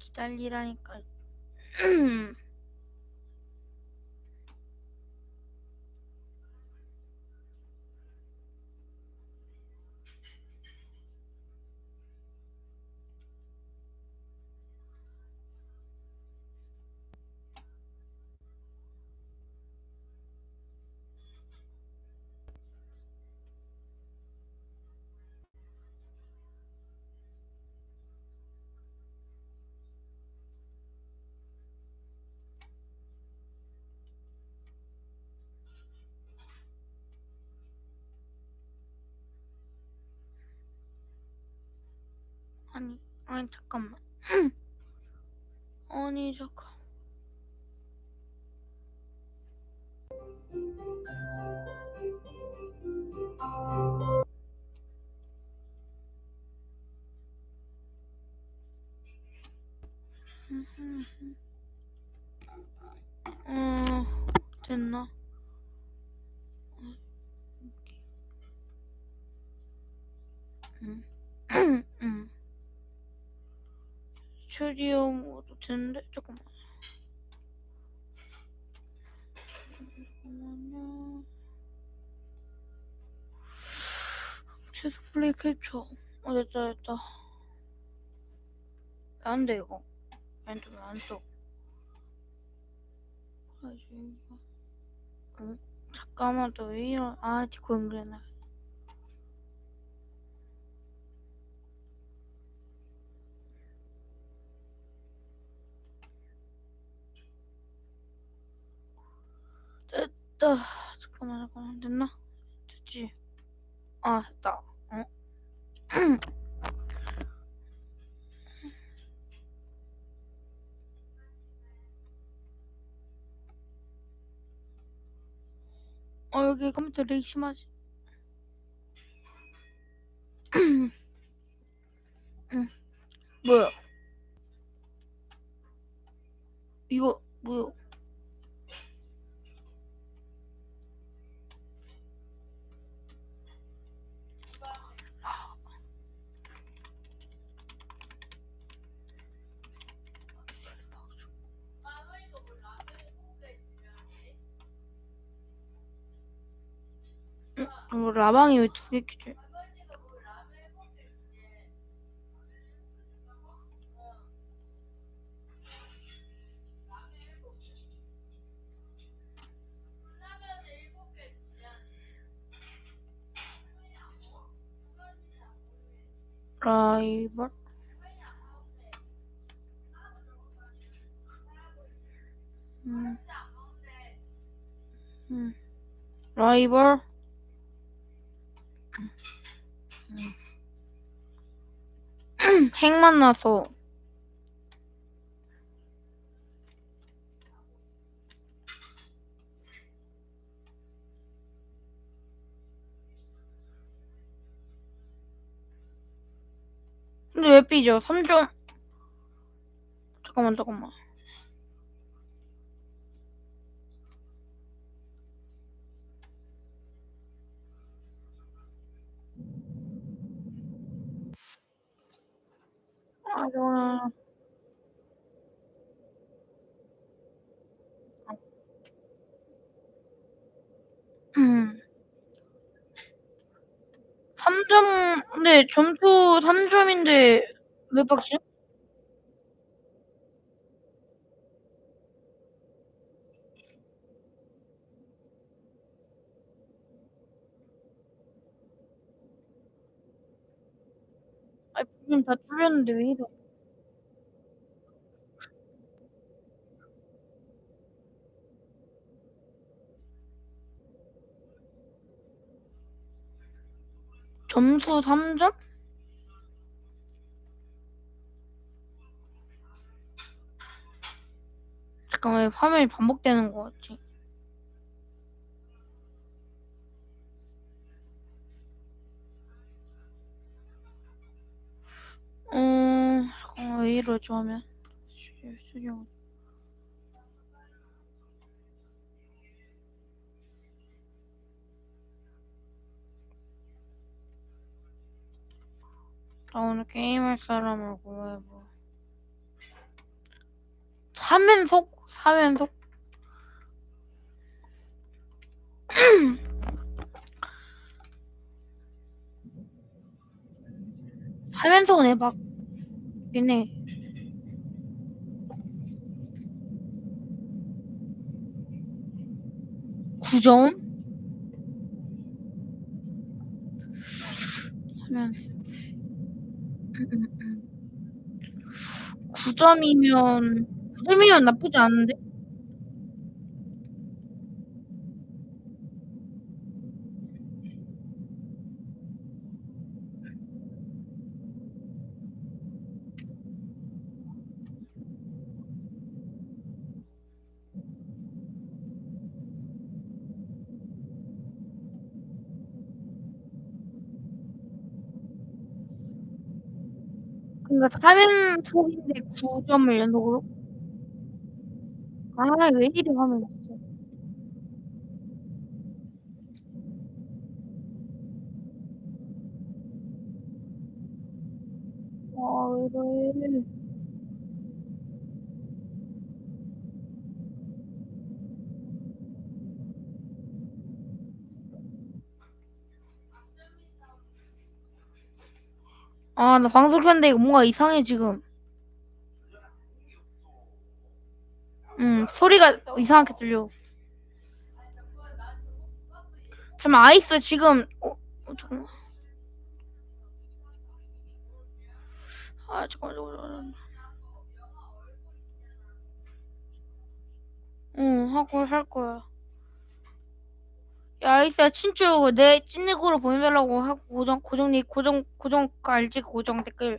기다리라니 아니, 아니, 잠깐만. 아니, 잠깐. 스튜디오 모드 되는데? 잠깐만. 잠깐만요. 최소 플레이 캡처. 어, 됐다, 됐다. 안 돼, 이거. 안 돼. 아지 이거. 응? 잠깐만, 또 왜 이런, 아, 디코 연결해놔. 됐다. 잠깐만, 잠깐만. 됐나? 됐지? 아, 됐다. 어? 어, 여기 컴퓨터 렉 심하지? 응. 뭐야? 이거, 뭐야? 응? 이거 라방이 왜 두개 켜져? 라이벌? 음. 음. 라이벌? 핵 만나서. 근데 왜 삐져? 3점. 잠깐만 잠깐만 아 이거는 음. 3 점 근데 점수 3 점인데 왜 빡지? 아니 뚫렸는데 왜 이래 점수 3점? 잠깐 왜 화면이 반복되는 거 같지? 어, 잠깐만 왜 이러지 화면? 수정. 나 오늘 게임할 사람을 구해봐. 3연속? 4연속? 삼연속은 해봤긴 해. 구점 3연속. 9점이면, 9점이면 나쁘지 않은데? 그러니까 4연속인데 9점을 연속으로? 아, 왜 이래 하면 진짜. 아, 왜 이래. 아, 나 방송 켰는데 이거 뭔가 이상해, 지금. 음, 소리가 이상하게 들려. 잠깐만, 아이스 지금, 어, 어 잠깐만. 아, 잠깐만, 잠깐만. 응, 하고 할 거야. 야, 아이스야, 친추, 내 찐닉으로 보내달라고 하고, 고정, 고정, 닉, 고정, 고정, 그 알지? 그 고정 댓글.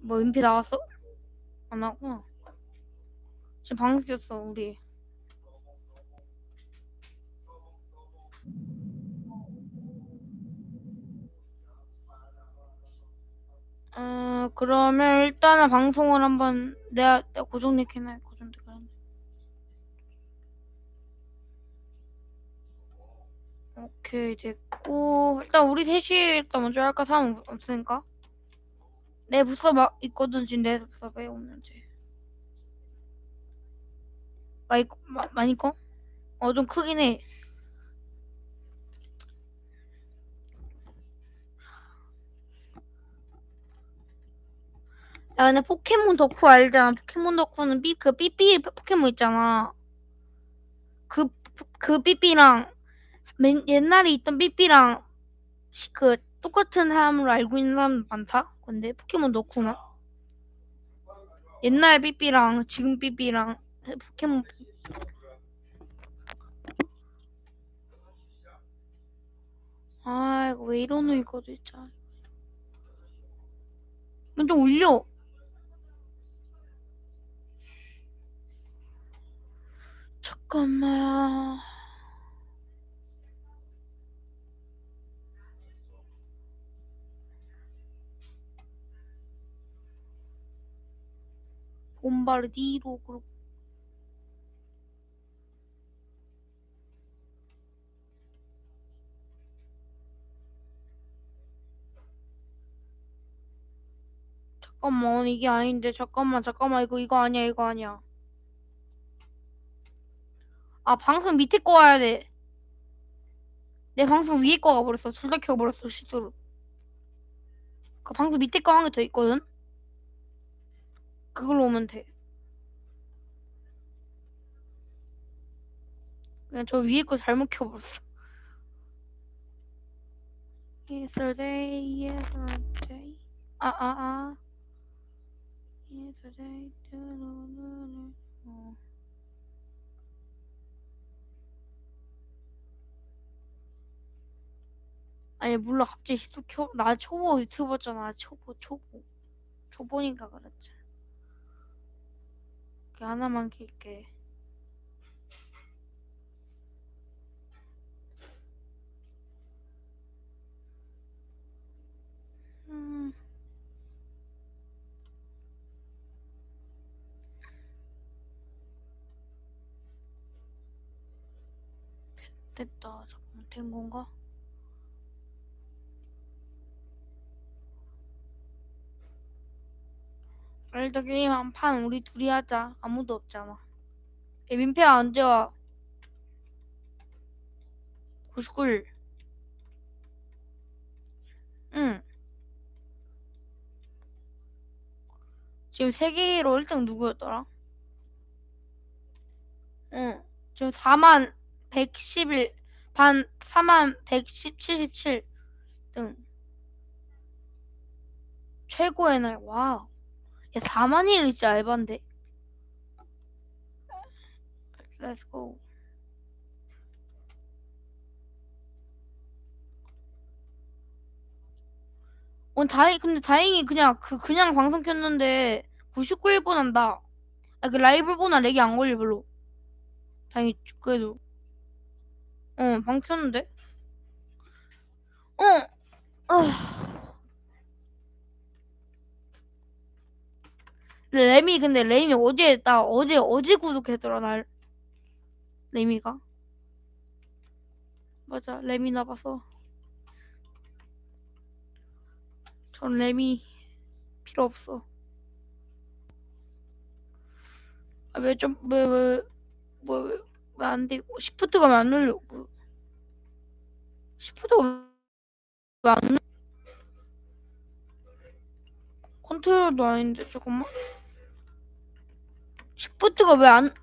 뭐, 인피 나왔어? 안 나왔구나. 지금 방송 켰어, 우리. 어, 그러면 일단은 방송을 한번, 내가, 내가 고정 닉 해놔, 고정 댓글. 오케이, 됐고. 일단 우리 셋이 일단 먼저 할까? 사람 없- 없으니까. 내 부서 막 있거든, 지금 내 부서 왜 없는지. 많이, 마, 많이 꺼? 어, 좀 크긴 해. 야, 근데 포켓몬 덕후 알잖아. 포켓몬 덕후는 삐, 그 삐삐 포켓몬 있잖아. 그, 그 삐삐랑, 맨, 옛날에 있던 삐삐랑, 시- 그, 똑같은 사람으로 알고 있는 사람 많다? 근데 포켓몬 덕후나? 옛날 삐삐랑 지금 삐삐랑 포켓몬 아 이거 왜 이러노 이거 진짜 먼저 올려 잠깐만 봄바르디로 그렇고 잠깐만 이게 아닌데. 잠깐만 잠깐만. 이거 이거 아니야 이거 아니야 아 방송 밑에 거 와야 돼 내 방송 위에 거가 버렸어. 둘 다 켜버렸어 실수로. 그 방송 밑에 거 한 개 더 있거든? 그걸로 오면 돼. 그냥 저 위에 거 잘못 켜버렸어. Yesterday, yesterday. 아 아 아. Yesterday, 뚜루루루. 어. 아니 몰라 갑자기 또 켜. 나 초보 유튜버잖아 초보 초보 초보니까 그렇지 그 하나만 킬게 음. 됐다 잠깐만 된 건가? 일단 게임 한 판 우리 둘이 하자. 아무도 없잖아. 야, 민폐야 언제 와? 99일. 응. 지금 세계로 1등 누구였더라? 응. 지금 4만 111, 반, 4만 110, 77 등. 최고의 날, 와우. 야, 4만이는 진짜 알반데. Let's go. 어, 다행, 근데 다행히 그냥, 그, 그냥 방송 켰는데, 99일보단 한다. 아, 그 라이브보다 렉이 안 걸려, 별로. 다행히, 그래도. 어, 방 켰는데? 어, 아. 레미, 근데 레미 어제, 나 어제, 어제 구독했더라, 날. 레미가. 맞아, 레미 나봐서. 전 레미 필요 없어. 아, 왜 좀, 왜, 왜, 뭐, 왜, 왜안 되고, 시프트가 왜안 눌려? 뭐. 시프트가 왜안 눌려? 컨트롤도 아닌데, 잠깐만. 시프트가 왜 안,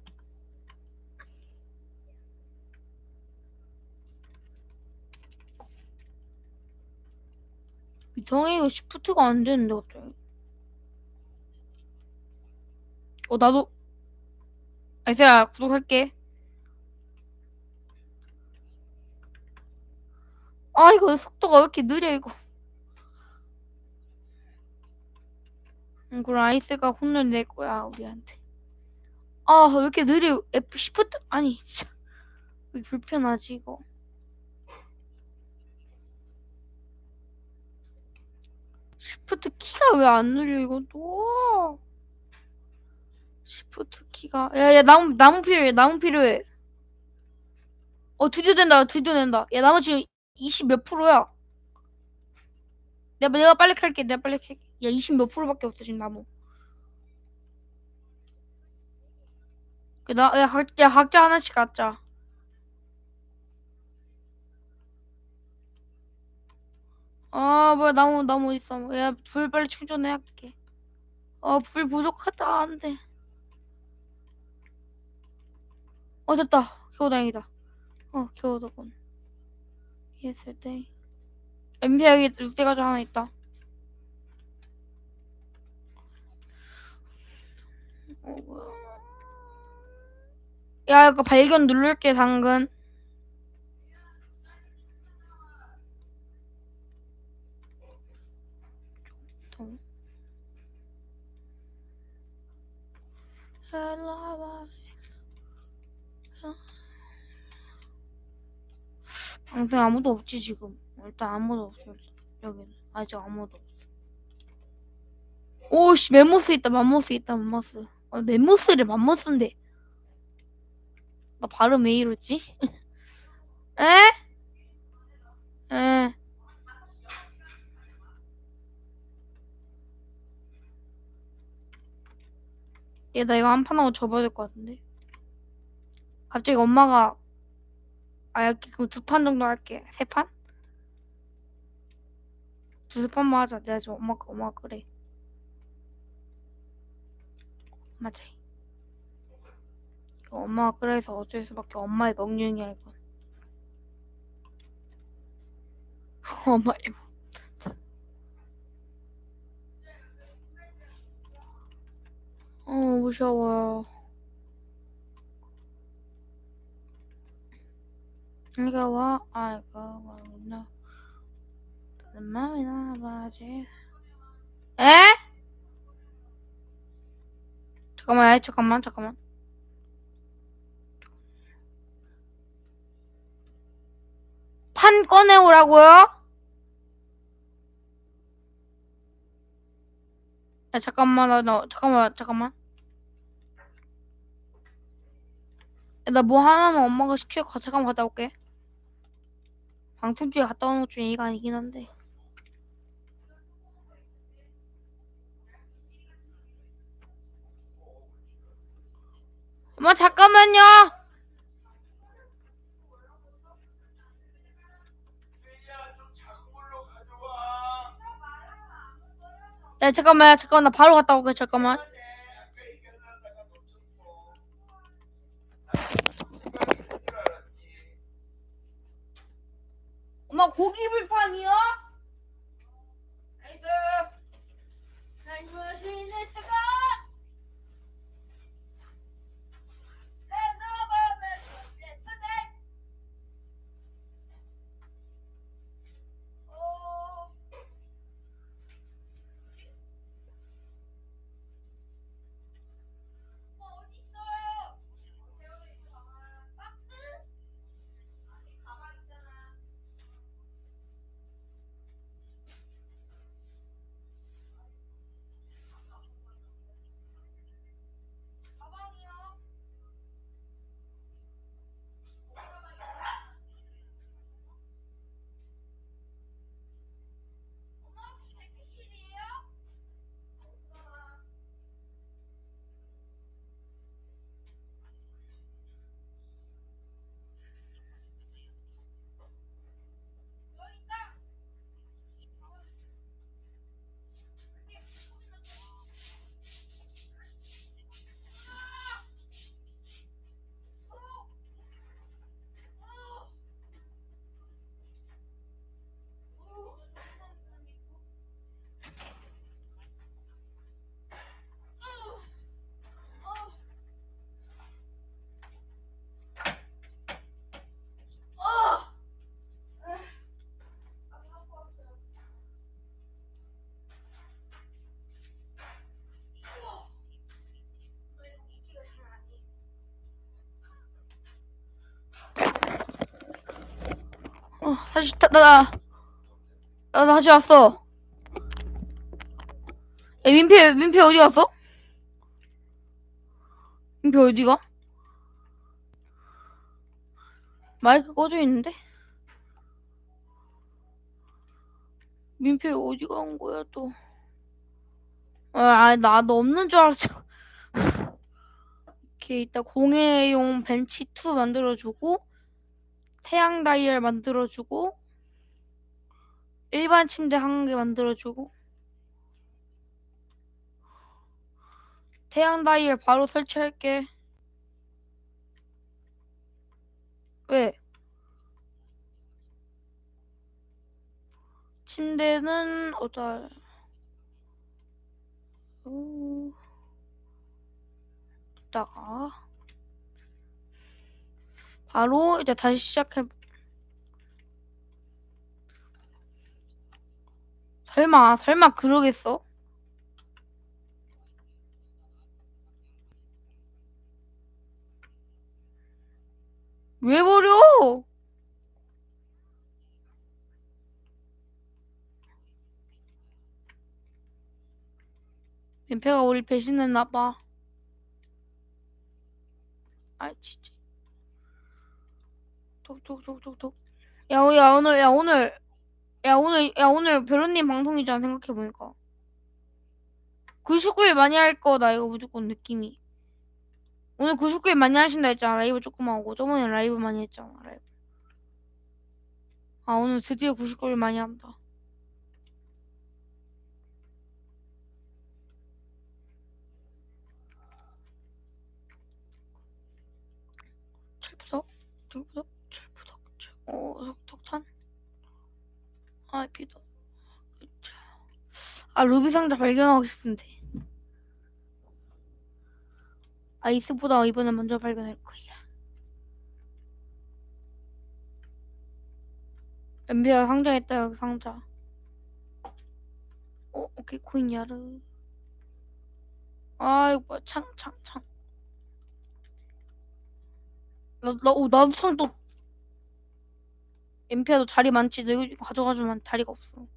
이상해, 이거 시프트가 안 되는데, 갑자기. 어, 나도. 아이세야, 구독할게. 아, 이거 속도가 왜 이렇게 느려, 이거. 응, 그럼 아이스가 혼을 낼 거야, 우리한테. 아, 왜 이렇게 느려? F 시프트, 아니, 진짜. 왜 불편하지, 이거. 시프트 키가 왜 안 눌려, 또. 시프트 키가. 야, 야, 나무, 나무 필요해, 나무 필요해. 어, 드디어 된다, 드디어 된다. 야, 나무 지금 20 몇 프로야? 내가, 내가 빨리 칼게, 내가 빨리 칼게. 야, 20 몇 프로밖에 없어, 지금 나무. 나, 야, 각, 야, 각자 하나씩 갖자. 아, 뭐야, 나무, 나무 있어. 야, 불 빨리 충전해야 할게. 어, 불 부족하다, 안 돼. 어, 됐다. 겨우 다행이다. 어, 겨우 덕분. Yesterday. 엠피 여기 늑대가족 하나 있다. 어, 뭐야. 야, 이거 발견 누를게, 당근. 방송 아무도 없지, 지금. 일단 아무도 없어. 여기는. 아직 아무도 없어. 오씨, 맘모스 있다, 맘모스 있다, 맘모스. 아, 맘모스를 맘모스인데. 나 발음 왜 이러지? 에? 에. 얘, 나 이거 한판 하고 접어야 될 것 같은데. 갑자기 엄마가, 아, 여기 그럼 두 판 정도 할게. 세 판? 두 판만 하자. 내가 지금 엄마, 엄마 그래. 맞아. 엄마가 그래서 어쩔 수밖에 엄마의 명령이야, 이건. 엄마의 어, 무서워요. 이거 와, 아이고, 와나. 마음이 나봐지. 에? 잠깐만, 잠깐만, 잠깐만. 판 꺼내오라고요? 야, 잠깐만, 나, 나, 잠깐만, 잠깐만. 나 뭐 하나만 엄마가 시켜, 잠깐만 갔다 올게. 방송 중에 갔다 오는 것 중에 이가 아니긴 한데. 엄마, 잠깐만요! 야 잠깐만 잠깐만 나 바로 갔다 올게 잠깐만. 엄마 고기 불판이요? 나이스. 나이스 시네 차가. 어, 다시 나, 나, 나, 나 다시 왔어. 야, 민폐, 민폐 어디 갔어? 민폐 어디가? 마이크 꺼져 있는데? 민폐 어디 간 거야, 또? 아, 나, 너 없는 줄 알았어. 이렇게 이따 공예용 벤치 2 만들어주고, 태양 다이얼 만들어주고, 일반 침대 한 개 만들어주고, 태양 다이얼 바로 설치할게. 왜? 침대는? 오, 이따가 바로 이제 다시 시작해. 설마, 설마 그러겠어? 왜 버려? 민폐가 우리 배신했나 봐. 아 진짜. 톡톡톡톡톡. 야, 오- 야 오늘 야 오늘 야 오늘 야 오늘 별로님 방송이잖아 생각해 보니까. 99일 많이 할 거다 이거 무조건 느낌이. 오늘 99일 많이 하신다 했잖아 라이브 조금 하고 저번에 라이브 많이 했잖아 라이브. 아 오늘 드디어 99일 많이 한다. 철부석, 철부석, 철, 어, 석, 석탄. 아. 자. 아, 루비 상자 발견하고 싶은데. 아이스보다 이번에 먼저 발견할 거야. 엠비가 상자했다, 여기 상자. 어, 오케이, 코인 야르. 아, 이거 뭐야, 창, 창, 창. 나, 나, 오, 나도 창 또. 엠피아도 자리 많지. 너 이거 가져가주면 자리가 없어.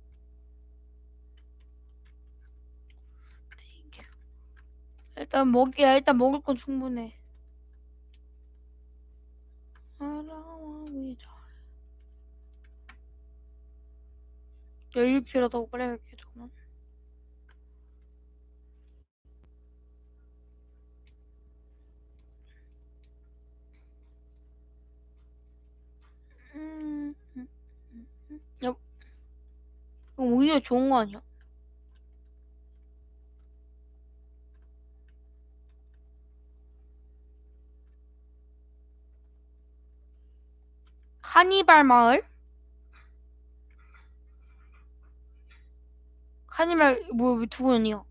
일단 먹이야. 일단 먹을 건 충분해. 연료 필요하다고 그래 오히려 좋은 거 아니야? 카니발 마을? 카니발 뭐왜 두고 있니요?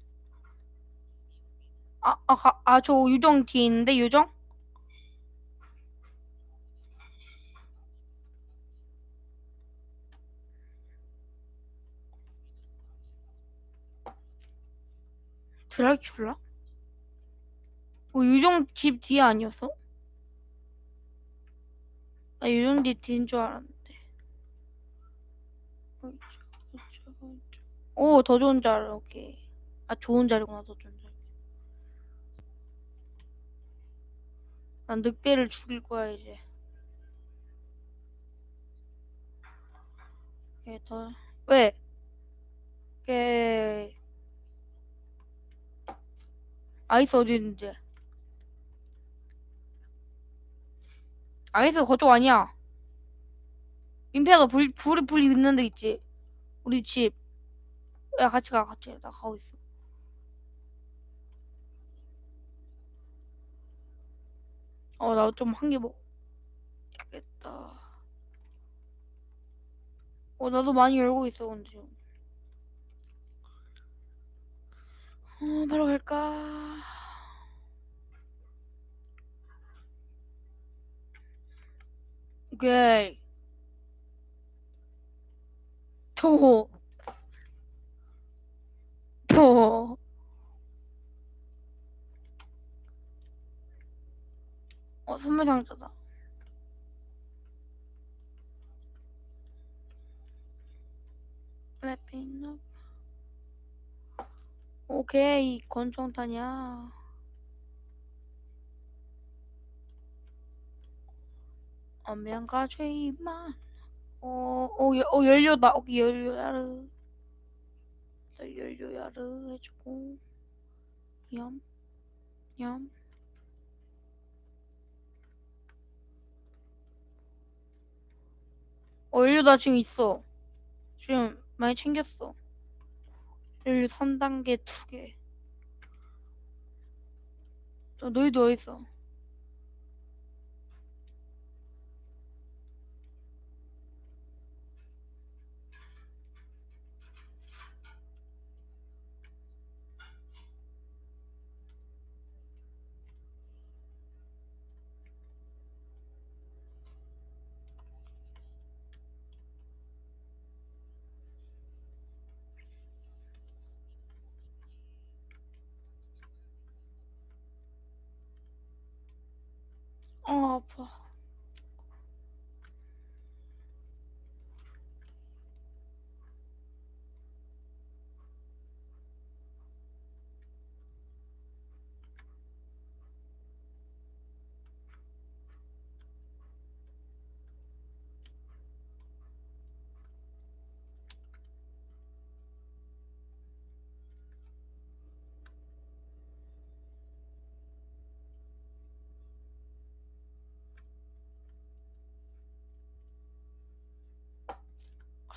아, 아, 가- 아, 저 유정 뒤에 있는데 유정? 드라큘라? 어, 유정 집 뒤에 아니었어? 나 유정 집 뒤인 줄 알았는데. 오, 더 좋은 자리, 오케이. 아, 좋은 자리구나, 더 좋은 자리. 난 늑대를 죽일 거야, 이제. 오케이, 더, 왜? 오케이. 아이스 어디 있는지. 아이스 그쪽 아니야. 민폐야, 너 불, 불이, 불이 있는 데 있지? 우리 집. 야, 같이 가, 같이. 나 가고 있어. 어, 나 좀 한 개 먹겠다. 어, 나도 많이 열고 있어, 근데 지금. 어, 바로 갈까? 오케이. 또. 또. 어, 선물 상자다. 랩핑 오케이, 권총탄이야. 엄명과 죄만. 어, 어, 여- 어, 연료다. 오케이, 연료야르. 나 연료야르 해주고. 얌, 얌. 어, 연료 나 지금 있어. 지금 많이 챙겼어. 연료 3단계 2개. 저 너희도 어딨어? 아, 아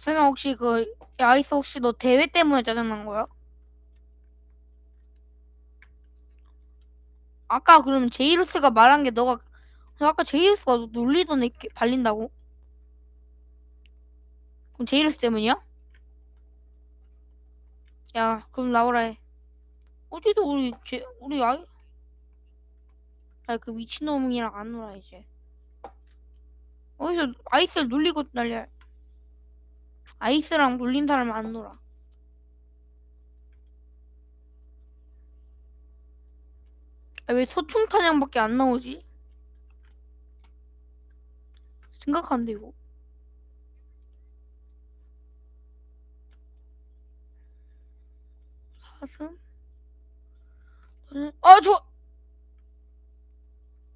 파. 설마 혹시 그 야이스 혹시 너 대회 때문에 짜증난 거야? 아까 그럼 제이루스가 말한 게 너가 아까 제이루스가 너 놀리던 애 발린다고? 그럼 제이루스 때문이야? 야 그럼 나오라 해. 어디도 우리 제 우리 아이 아그 미친놈이랑 안 놀아 이제. 어디서 아이스를 놀리고 난리야. 아이스랑 놀린 사람 안 놀아. 아, 왜 소총 탄약밖에 안 나오지? 심각한데 이거. 사슴? 아 죽어.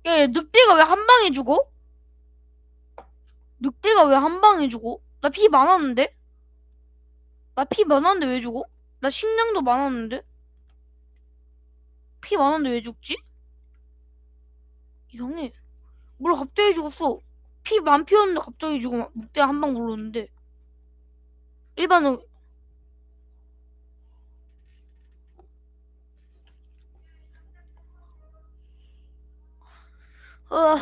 야, 야 늑대가 왜 한 방에 죽어? 늑대가 왜 한 방에 죽어? 나 피 많았는데? 나 피 많았는데 왜 죽어? 나 식량도 많았는데? 피 많았는데 왜 죽지? 이상해. 뭘 갑자기 죽었어. 피 만 피웠는데 갑자기 죽어. 목대 한방 물렀는데. 일반은 어,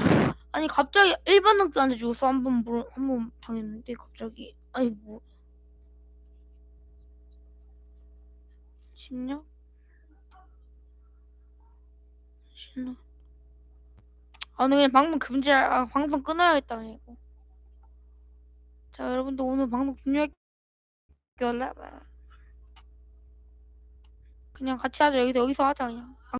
아니 갑자기 일반 학자한테 죽었어 한번 물... 한번 당했는데 갑자기 아니 뭐 10년? 10년? 아 오늘 그냥 방송 금지 아 방송 끊어야겠다 이거 자 여러분들 오늘 방송 종료할게 원래 그냥 같이 하자 여기서 여기서 하자 그냥